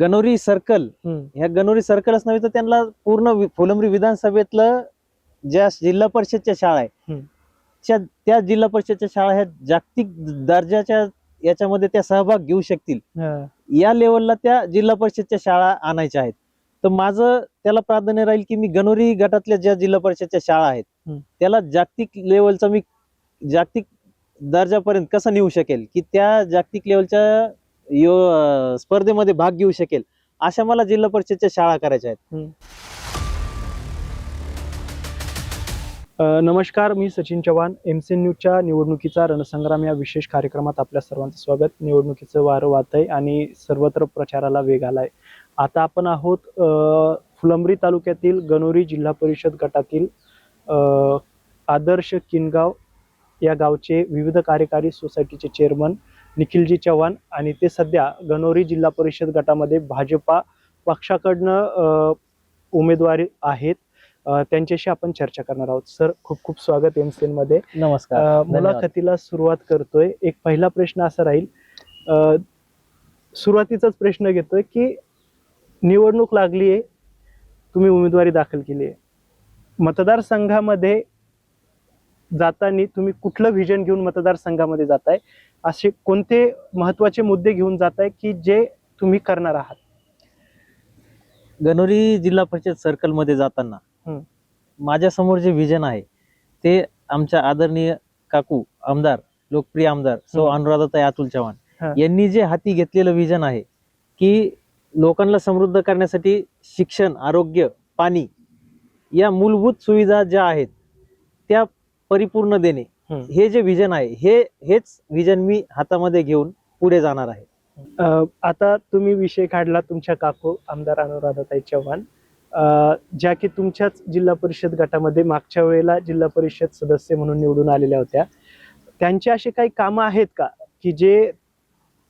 Ganori circle ह्या गणोरी सर्कलच नव्हे तर त्यांना पूर्ण फुलंब्री विधानसभेतलं ज्या जिल्हा परिषदच्या शाळा आहे. त्या त्या जिल्हा परिषदच्या शाळा ह्या जागतिक दर्जाच्या याच्यामध्ये त्या सहभाग घेऊ शकतील. या लेवलला त्या जिल्हा परिषदच्या शाळा आणायच्या आहेत. तर माझं त्याला प्राधान्य राहील की मी गणोरी गटातल्या ज्या जिल्हा परिषदच्या शाळा आहेत. त्याला जागतिक लेवलचा मी जागतिक दर्जापर्यंत कसं नेऊ शकेल? की त्या जागतिक लेवलच्या यो स्पर्धेमध्ये भाग घेऊ शकेल अशा मला जिल्हा परिषदच्या शाळा करायच्या आहेत. नमस्कार मी सचिन चव्हाण. एम सी न्यूजच्या निवडणुकीचा रणसंग्राम या विशेष कार्यक्रमात आपल्या सर्वांचं स्वागत. निवडणुकीचं वारं वाहत आहे आणि सर्वत्र प्रचाराला वेग आलाय. आता आपण आहोत फुलंब्री तालुक्यातील गणोरी जिल्हा परिषद गटातील आदर्श किनगाव या गावचे विविध कार्यकारी सोसायटीचे चेअरमन निखिलजी चव्हाण आणि ते सध्या गणोरी जिल्हा परिषद गटामध्ये भाजपा पक्षाकडनं उमेदवारी आहेत. त्यांच्याशी आपण चर्चा करणार आहोत. सर खूप खूप स्वागत एम सी मध्ये. नमस्कार. मुलाखतीला सुरुवात करतोय. एक पहिला प्रश्न असा राहील. सुरुवातीचाच प्रश्न घेतोय की निवडणूक लागली आहे तुम्ही उमेदवारी दाखल केली आहे. मतदारसंघामध्ये जाताना तुम्ही कुठलं व्हिजन घेऊन मतदारसंघामध्ये जाताय? असे कोणते महत्त्वाचे मुद्दे घेऊन जाताय की जे तुम्ही करणार आहात गणोरी जिल्हा परिषद सर्कलमध्ये जाताना हम्म. माझ्यासमोर जे विजन आहे ते आमच्या आदरणीय काकू आमदार लोकप्रिय आमदार सौ. अनुराधाताई अतुल चव्हाण. यांनी जे हाती घेतलेलं विजन आहे की लोकांना समृद्ध करण्यासाठी शिक्षण आरोग्य पाणी या मूलभूत सुविधा ज्या आहेत त्या परिपूर्ण देणे. हे. जे विजन आहे हे हेच विजन मी हातामध्ये घेऊन पुढे जाणार आहे. आता तुम्ही विषय काढला तुमच्या काकू आमदार अनुराधाताई चव्हाण. ज्या की तुमच्याच जिल्हा परिषद गटामध्ये मागच्या वेळेला जिल्हा परिषद सदस्य म्हणून निवडून आलेल्या होत्या. त्यांची अशी काही कामं आहेत का? की जे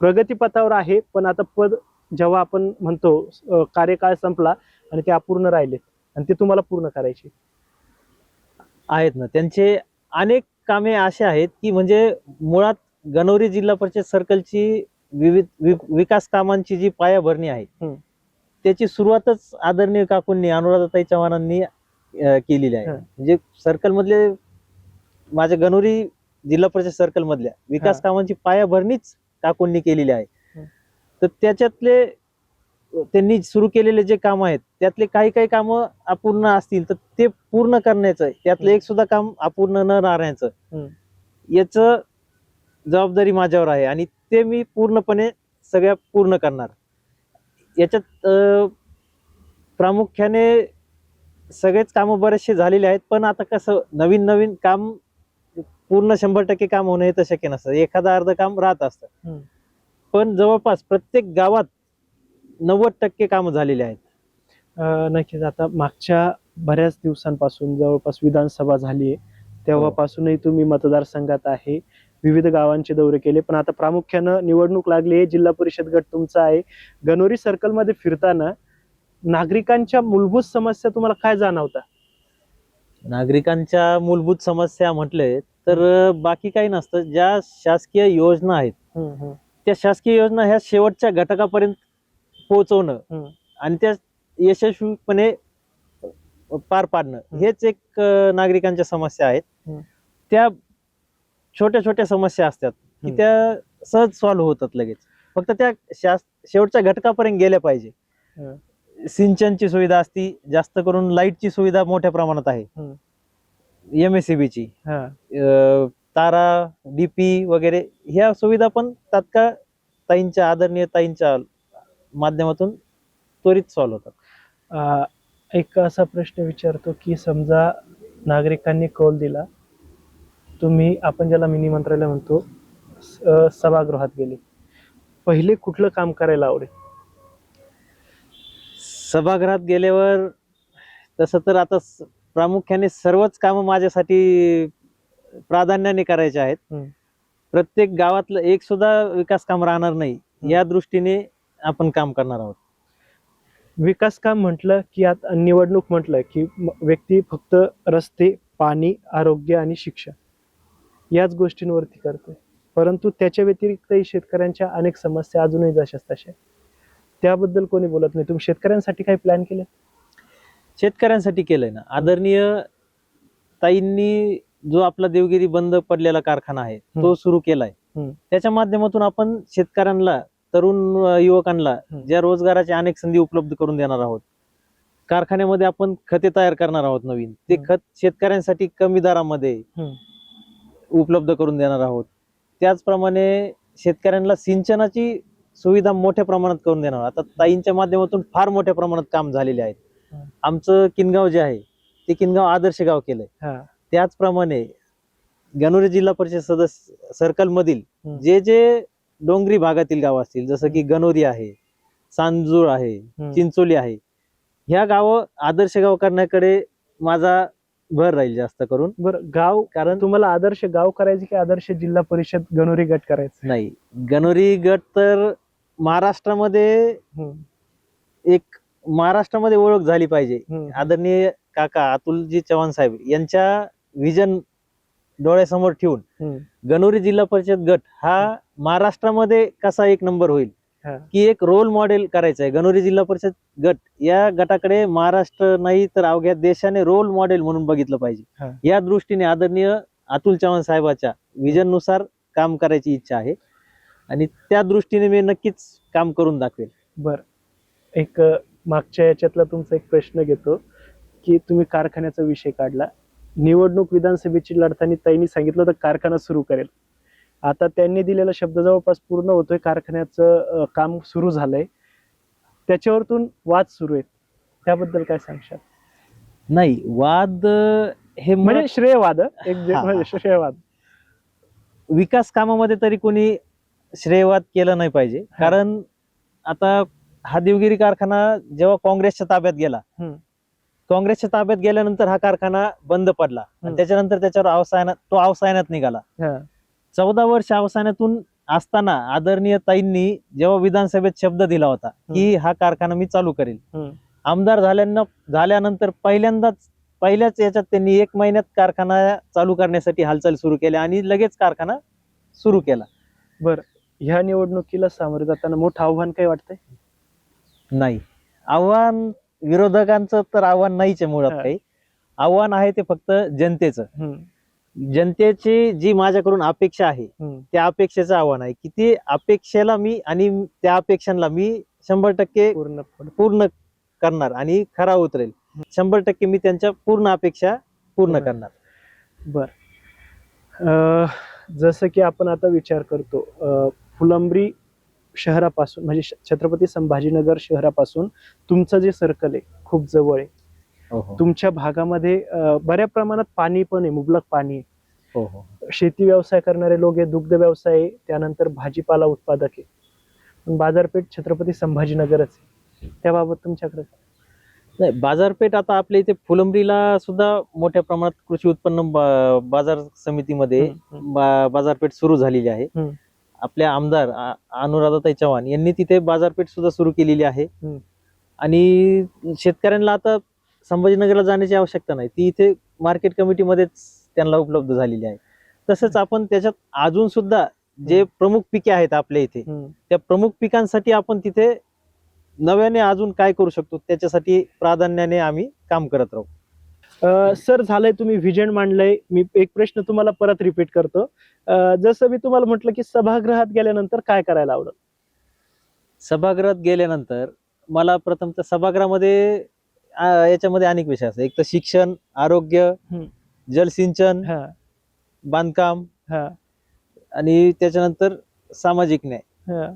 प्रगतीपथावर आहे पण आता पद जेव्हा आपण म्हणतो कार्यकाळ संपला आणि ते अपूर्ण राहिले आणि ते तुम्हाला पूर्ण करायचे आहेत ना. त्यांचे अनेक कामे असे आहेत की म्हणजे मुळात गणोरी जिल्हा परिषद सर्कलची विविध वि- विकास कामांची जी पायाभरणी आहे हम्म. त्याची सुरुवातच आदरणीय काकूंनी अनुराधाताई चव्हाणांनी अं, केलेली आहे हा. म्हणजे सर्कल मधले माझ्या गणोरी जिल्हा परिषद सर्कल मधल्या विकास हा. कामांची पायाभरणीच काकूंनी केलेली आहे. तर त्याच्यातले त्यांनी सुरू केलेले जे काम आहेत त्यातले काही काही कामं अपूर्ण असतील तर ते पूर्ण करण्याचं त्यातलं. एक सुद्धा काम अपूर्ण न राहण्याचं. याच जबाबदारी माझ्यावर आहे आणि ते मी पूर्णपणे सगळ्या पूर्ण करणार याच्यात प्रामुख्याने सगळेच कामं बरेचसे झालेले आहेत पण आता कसं नवीन नवीन काम पूर्ण शंभर टक्के काम होणं हे तर शक्य नसतं एखादं अर्ध काम राहत असतं. पण जवळपास प्रत्येक गावात नव्वद टक्के कामं झालेली आहेत. नक्कीच. आता मागच्या बऱ्याच दिवसांपासून जवळपास विधानसभा झाली आहे. तेव्हापासूनही तुम्ही मतदारसंघात आहे. विविध गावांचे दौरे केले. पण आता प्रामुख्यानं निवडणूक लागली आहे. जिल्हा परिषद गट तुमचा आहे. गणोरी सर्कलमध्ये फिरताना नागरिकांच्या मूलभूत समस्या तुम्हाला काय जाणवता? नागरिकांच्या मूलभूत समस्या म्हटले तर बाकी काही नसतं. ज्या शासकीय योजना आहेत त्या शासकीय योजना ह्या शेवटच्या घटकापर्यंत पोहोचवणं. आणि त्या यशस्वीपणे पार पाडणं. हेच एक नागरिकांच्या समस्या आहेत. त्या छोट्या छोट्या समस्या असतात की. त्या सहज सॉल्व्ह होतात लगेच फक्त त्या शेवटच्या घटकापर्यंत गेल्या पाहिजे. सिंचनची सुविधा असती जास्त करून लाईटची सुविधा मोठ्या प्रमाणात आहे. एम एस सी बीची अ, तारा डीपी वगैरे ह्या सुविधा पण तात्काळ ताईंच्या आदरणीय ताईंच्या माध्यमातून त्वरित सॉल्व्ह होतात. एक असा प्रश्न विचारतो की समजा नागरिकांनी कौल दिला तुम्ही आपण ज्याला मिनी मंत्रालय म्हणतो सभागृहात गेले. पहिले कुठलं काम करायला आवडेल? सभागृहात गेल्यावर तसं तर आता प्रामुख्याने सर्वच कामं माझ्यासाठी प्राधान्याने करायचे आहेत. प्रत्येक गावातलं एक सुद्धा विकास काम राहणार नाही. या दृष्टीने आपण काम करणार आहोत विकास काम म्हटलं की आता निवडणूक म्हटलं की व्यक्ती फक्त रस्ते पाणी आरोग्य आणि शिक्षण याच गोष्टींवरती करतोय परंतु त्याच्या व्यतिरिक्तही शेतकऱ्यांच्या अनेक समस्या अजूनही जशाच तशा. त्याबद्दल कोणी बोलत नाही तुम्ही शेतकऱ्यांसाठी काही प्लॅन केले शेतकऱ्यांसाठी केलंय ना आदरणीय ताईंनी जो आपला देवगिरी बंद पडलेला कारखाना आहे तो. सुरू केलाय. त्याच्या माध्यमातून आपण शेतकऱ्यांना तरुण युवकांना. ज्या रोजगाराच्या अनेक संधी उपलब्ध करून देणार आहोत कारखान्यामध्ये आपण खते तयार करणार आहोत नवीन ते. खत शेतकऱ्यांसाठी कमी दरामध्ये. उपलब्ध करून देणार आहोत त्याचप्रमाणे शेतकऱ्यांना सिंचनाची सुविधा मोठ्या प्रमाणात करून देणार आहोत. आता ताईंच्या माध्यमातून फार मोठ्या प्रमाणात काम झालेले आहेत. आमचं किनगाव जे आहे ते किनगाव आदर्श गाव केलंय त्याचप्रमाणे गणोरी जिल्हा परिषद सदस्य सर्कल मधील. जे जे डोंगरी भागातील गाव असतील जसं की गणोरी आहे सांजूर आहे. चिंचोली आहे ह्या गावं आदर्श गाव करण्याकडे माझा भर राहील जास्त करून बरं गाव कारण तुम्हाला आदर्श गाव करायचे की आदर्श जिल्हा परिषद गणोरी गट करायचं नाही गणोरी गट तर महाराष्ट्रामध्ये. एक महाराष्ट्रामध्ये ओळख झाली पाहिजे. आदरणीय काका अतुलजी चव्हाण साहेब यांच्या विजन डोळ्यासमोर ठेवून. गणोरी जिल्हा परिषद गट हा महाराष्ट्रामध्ये कसा एक नंबर होईल. की एक रोल मॉडेल करायचं आहे. गणोरी जिल्हा परिषद गट या गटाकडे महाराष्ट्र नाही तर अवघ्या देशाने रोल मॉडेल म्हणून बघितलं. पाहिजे. या दृष्टीने आदरणीय अतुल चव्हाण साहेबाच्या विजननुसार काम करायची इच्छा आहे. आणि त्या दृष्टीने मी नक्कीच काम करून दाखवेल. बर. एक मागच्या याच्यातला तुमचा एक प्रश्न घेतो की तुम्ही कारखान्याचा विषय काढला. निवडणूक विधानसभेची लढताना ताईंनी सांगितलं होतं कारखाना सुरू करेल. आता त्यांनी दिलेला शब्द जवळपास पूर्ण होतोय कारखान्याचं काम सुरू झालंय. त्याच्यावरतून वाद सुरू आहेत. त्याबद्दल काय सांगशाल? नाही वाद हे म्हणजे श्रेयवाद? एक श्रेयवाद विकास कामामध्ये तरी कोणी श्रेयवाद केलं नाही पाहिजे. कारण आता हा देवगिरी कारखाना जेव्हा काँग्रेसच्या ताब्यात गेला. काँग्रेसच्या ताब्यात गेल्यानंतर हा कारखाना बंद पडला. आणि. त्याच्यानंतर त्याच्यावर अवसायनात तो अवसायनात निघाला. हा. चौदा वर्ष अवसानातून असताना आदरणीय ताईंनी जेव्हा विधानसभेत शब्द दिला होता की हा कारखाना मी चालू करेल. आमदार झाल्यानं झाल्यानंतर पहिल्यांदाच पहिल्याच याच्यात त्यांनी एक महिन्यात कारखाना चालू करण्यासाठी हालचाल सुरू केल्या आणि लगेच कारखाना सुरू केला. बर. ह्या निवडणुकीला सामोरे जाताना मोठं आव्हान काय वाटतंय? नाही. आव्हान विरोधकांचं तर आव्हान नाहीच आहे मुळात. काही आव्हान आहे ते फक्त जनतेचं. जनतेची जी माझ्याकडून अपेक्षा आहे. त्या अपेक्षेचं आव्हान आहे की ते अपेक्षेला मी आणि त्या अपेक्षांना मी शंभर टक्के पूर्ण पूर्ण करणार आणि खरा उतरेल शंभर टक्के मी त्यांच्या पूर्ण अपेक्षा पूर्ण. करणार बर जसं की आपण आता विचार करतो फुलंब्री शहरापासून म्हणजे छत्रपती संभाजीनगर शहरापासून तुमचं जे सर्कल आहे खूप जवळ आहे. हो हो. तुमच्या भागामध्ये बऱ्या प्रमाणात पाणी पण आहे मुबलक पाणी आहे. हो हो. शेती व्यवसाय करणारे लोक आहे दुग्ध व्यवसाय त्यानंतर भाजीपाला उत्पादक आहे. पण बाजारपेठ छत्रपती संभाजीनगरच आहे. त्याबाबत तुमच्याकडे नाही बाजारपेठ आता आपल्या इथे फुलंब्रीला सुद्धा मोठ्या प्रमाणात कृषी उत्पन्न बाजार समितीमध्ये बाजारपेठ सुरू झालेली आहे. आपल्या आमदार अनुराधाताई चव्हाण यांनी तिथे बाजारपेठ सुद्धा सुरू केलेली आहे. आणि शेतकऱ्यांना आता संभाजीनगरला जाण्याची आवश्यकता नाही. ती इथे मार्केट कमिटीमध्येच त्यांना उपलब्ध झालेली आहे. तसंच आपण त्याच्यात अजून सुद्धा जे प्रमुख पिके आहेत आपल्या इथे. त्या प्रमुख पिकांसाठी आपण तिथे नव्याने अजून काय करू शकतो त्याच्यासाठी प्राधान्याने आम्ही काम करत राहू. सर झालंय तुम्ही व्हिजन मांडलंय. मी एक प्रश्न तुम्हाला परत रिपीट करतो. जसं मी तुम्हाला म्हटलं की सभागृहात गेल्यानंतर काय करायला आवडेल? सभागृहात गेल्यानंतर मला प्रथमतः सभागृहामध्ये आ, याच्यामध्ये अनेक विषय असतात. एक तर शिक्षण आरोग्य. जलसिंचन बांधकाम आणि त्याच्यानंतर सामाजिक न्याय.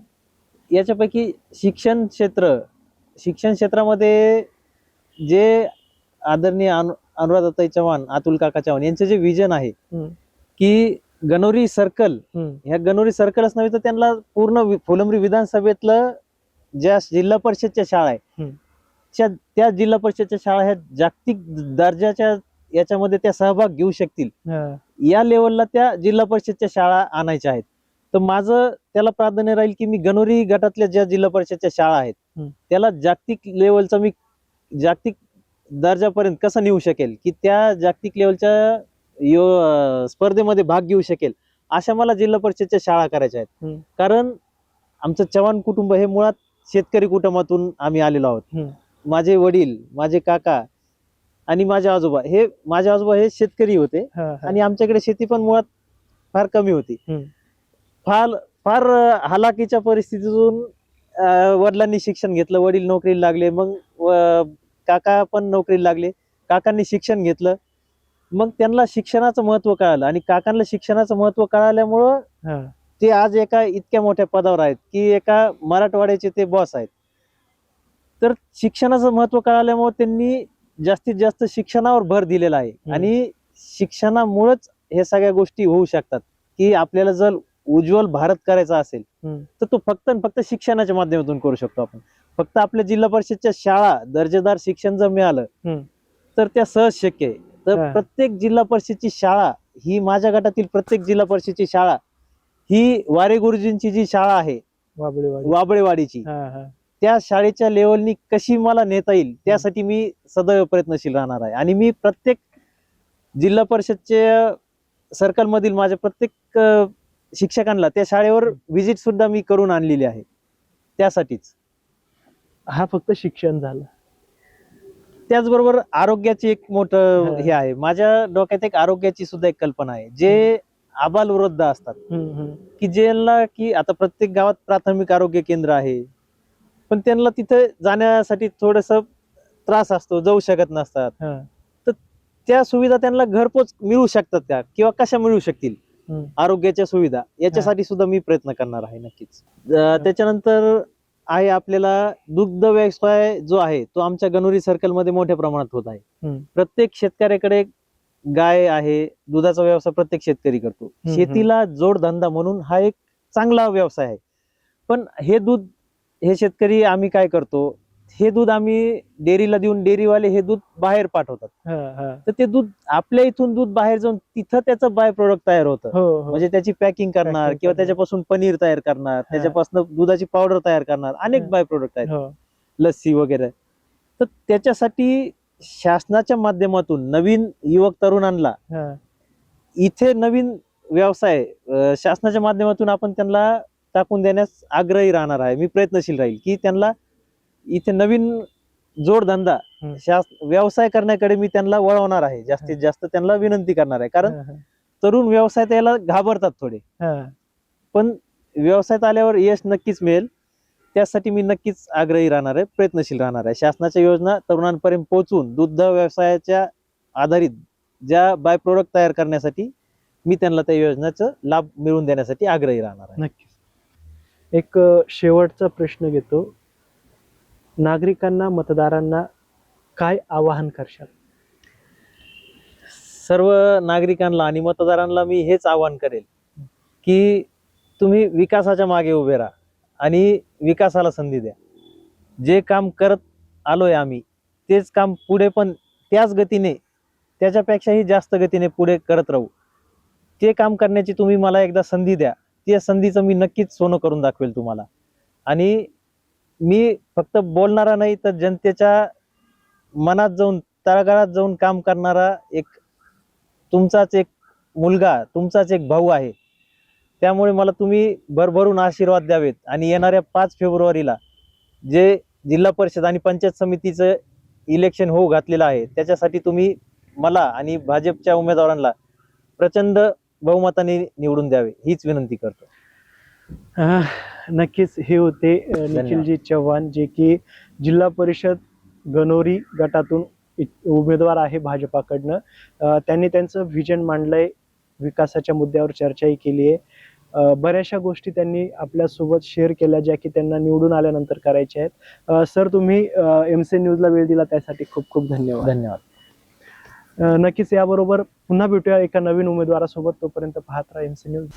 याच्यापैकी शिक्षण क्षेत्र शिक्षण क्षेत्रामध्ये जे आदरणीय अनु अनुराधाताई चव्हाण अतुल काका चव्हाण यांचं जे विजन आहे. की गणोरी सर्कल. ह्या गणोरी सर्कलच नव्हे तर त्यांना पूर्ण फुलंब्री विधानसभेतलं ज्या जिल्हा परिषदच्या शाळा आहे. त्या त्या जिल्हा परिषदच्या शाळा ह्या जागतिक दर्जाच्या याच्यामध्ये त्या सहभाग घेऊ शकतील. या लेवलला त्या जिल्हा परिषदच्या शाळा आणायच्या आहेत तर माझं त्याला प्राधान्य राहील की मी गणोरी गटातल्या ज्या जिल्हा परिषदच्या शाळा आहेत. त्याला जागतिक लेवलचा मी जागतिक दर्जापर्यंत कसं नेऊ शकेल की त्या जागतिक लेवलच्या यो स्पर्धेमध्ये भाग घेऊ शकेल अशा मला जिल्हा परिषदच्या शाळा करायच्या आहेत. कारण आमचं चव्हाण कुटुंब हे मुळात शेतकरी कुटुंबातून आम्ही आलेलो आहोत. माझे वडील माझे काका आणि माझे आजोबा हे माझे आजोबा हे शेतकरी होते. आणि आमच्याकडे शेती पण मुळात फार कमी होती. फार फार हालाकीच्या परिस्थितीतून वडिलांनी शिक्षण घेतलं वडील नोकरीला लागले मग काका पण नोकरीला लागले. काकांनी शिक्षण घेतलं. मग त्यांना शिक्षणाचं महत्त्व कळालं आणि काकांना शिक्षणाचं महत्त्व कळाल्यामुळं. ते आज एका इतक्या मोठ्या पदावर आहेत की एका मराठवाड्याचे ते बॉस आहेत. तर शिक्षणाचं महत्त्व कळाल्यामुळे त्यांनी जास्तीत जास्त शिक्षणावर भर दिलेला आहे. आणि शिक्षणामुळेच हे सगळ्या गोष्टी होऊ शकतात. की आपल्याला जर उज्ज्वल भारत करायचा असेल. तर तो फक्त फक्त शिक्षणाच्या माध्यमातून करू शकतो आपण. फक्त आपल्या जिल्हा परिषदच्या शाळा दर्जेदार शिक्षण जर मिळालं. तर त्या सहज शक्य आहे. तर. प्रत्येक जिल्हा परिषदची शाळा ही माझ्या गटातील प्रत्येक जिल्हा परिषदची शाळा ही वारे गुरुजींची जी शाळा आहे वाबळेवाडी. वाबळेवाडीची त्या शाळेच्या लेवलनी कशी मला नेता येईल त्यासाठी मी सदैव प्रयत्नशील राहणार आहे. आणि मी प्रत्येक जिल्हा परिषदचे सर्कल मधील माझ्या प्रत्येक शिक्षकांना त्या शाळेवर व्हिजिट सुद्धा मी करून आणलेली आहे. त्यासाठीच. हा फक्त शिक्षण झालं. त्याचबरोबर आरोग्याची एक मोठं हा. आहे. माझ्या डोक्यात एक आरोग्याची सुद्धा एक कल्पना आहे. जे आबाल वृद्ध असतात. की ज्यांना की आता प्रत्येक गावात प्राथमिक आरोग्य केंद्र आहे. पण त्यांना तिथे जाण्यासाठी थोडस त्रास असतो जाऊ शकत नसतात. हा. त्या सुविधा त्यांना घरपोच मिळू शकतात त्या किंवा कशा मिळू शकतील. आरोग्याच्या सुविधा. याच्यासाठी सुद्धा मी प्रयत्न करणार आहे नक्कीच. त्याच्यानंतर आहे आपल्याला दुग्ध व्यवसाय जो आहे तो आमच्या गणोरी सर्कलमध्ये मोठ्या प्रमाणात होत आहे. प्रत्येक शेतकऱ्याकडे गाय आहे दुधाचा व्यवसाय प्रत्येक शेतकरी करतो. शेतीला जोडधंदा म्हणून हा एक चांगला व्यवसाय आहे पण हे दूध हे शेतकरी आम्ही काय करतो हे दूध आम्ही डेअरीला देऊन डेअरीवाले हे दूध बाहेर पाठवतात. तर ते दूध आपल्या इथून दूध बाहेर जाऊन तिथं त्याचं बाय प्रोडक्ट तयार होतं हो हो म्हणजे त्याची पॅकिंग करणार किंवा. त्याच्यापासून पनीर तयार करणार त्याच्यापासून दुधाची पावडर तयार करणार अनेक. बाय प्रोडक्ट आहेत हो. लस्सी वगैरे तर त्याच्यासाठी शासनाच्या माध्यमातून नवीन युवक तरुणांना. इथे नवीन व्यवसाय शासनाच्या माध्यमातून आपण त्यांना टाकून देण्यास आग्रही राहणार आहे मी प्रयत्नशील राहील की त्यांना इथे नवीन जोडधंदा व्यवसाय करण्याकडे मी त्यांना वळवणार आहे. जास्तीत जास्त त्यांना विनंती करणार आहे. कारण. तरुण व्यवसायात यायला घाबरतात थोडे. पण व्यवसायात आल्यावर यश नक्कीच मिळेल. त्यासाठी मी नक्कीच आग्रही राहणार आहे प्रयत्नशील राहणार आहे. शासनाच्या योजना तरुणांपर्यंत पोहोचून दुग्ध व्यवसायाच्या आधारित ज्या बाय प्रोडक्ट तयार करण्यासाठी मी त्यांना त्या योजनेचा लाभ मिळवून देण्यासाठी आग्रही राहणार आहे. नक्कीच. एक शेवटचा प्रश्न घेतो. नागरिकांना मतदारांना काय आवाहन करशाल? सर्व नागरिकांना आणि मतदारांना मी हेच आवाहन करेल की तुम्ही विकासाच्या मागे उभे राहा आणि विकासाला संधी द्या. जे काम करत आलोय आम्ही तेच काम पुढे पण त्याच गतीने त्याच्यापेक्षाही जास्त गतीने पुढे करत राहू. ते काम करण्याची तुम्ही मला एकदा संधी द्या. त्या संधीचं मी नक्कीच सोनं करून दाखवेल तुम्हाला. आणि मी फक्त बोलणारा नाही तर जनतेच्या मनात जाऊन तळागाळात जाऊन काम करणारा एक तुमचाच एक मुलगा तुमचाच एक भाऊ आहे. त्यामुळे मला तुम्ही भरभरून आशीर्वाद द्यावेत. आणि येणाऱ्या पाच फेब्रुवारीला जे जिल्हा परिषद आणि पंचायत समितीचं इलेक्शन होऊ घातलेलं आहे त्याच्यासाठी तुम्ही मला आणि भाजपच्या उमेदवारांना प्रचंड बहुमताने निवडून द्यावे हीच विनंती करतो. नक्कीच हे होते निखिलजी चव्हाण जे की जिल्हा परिषद गणोरी गटातून उमेदवार आहे भाजपाकडनं. त्यांनी त्यांचं व्हिजन मांडलंय विकासाच्या मुद्द्यावर चर्चाही केली आहे. बऱ्याचशा गोष्टी त्यांनी आपल्यासोबत शेअर केल्या ज्या की त्यांना निवडून आल्यानंतर करायच्या आहेत. सर तुम्ही एम सी न्यूजला वेळ दिला त्यासाठी खूप खूप धन्यवाद. धन्यवाद. नक्कीच याबरोबर पुन्हा भेटूया एका नवीन उमेदवारासोबत तोपर्यंत पाहत राहा एम सी न्यूज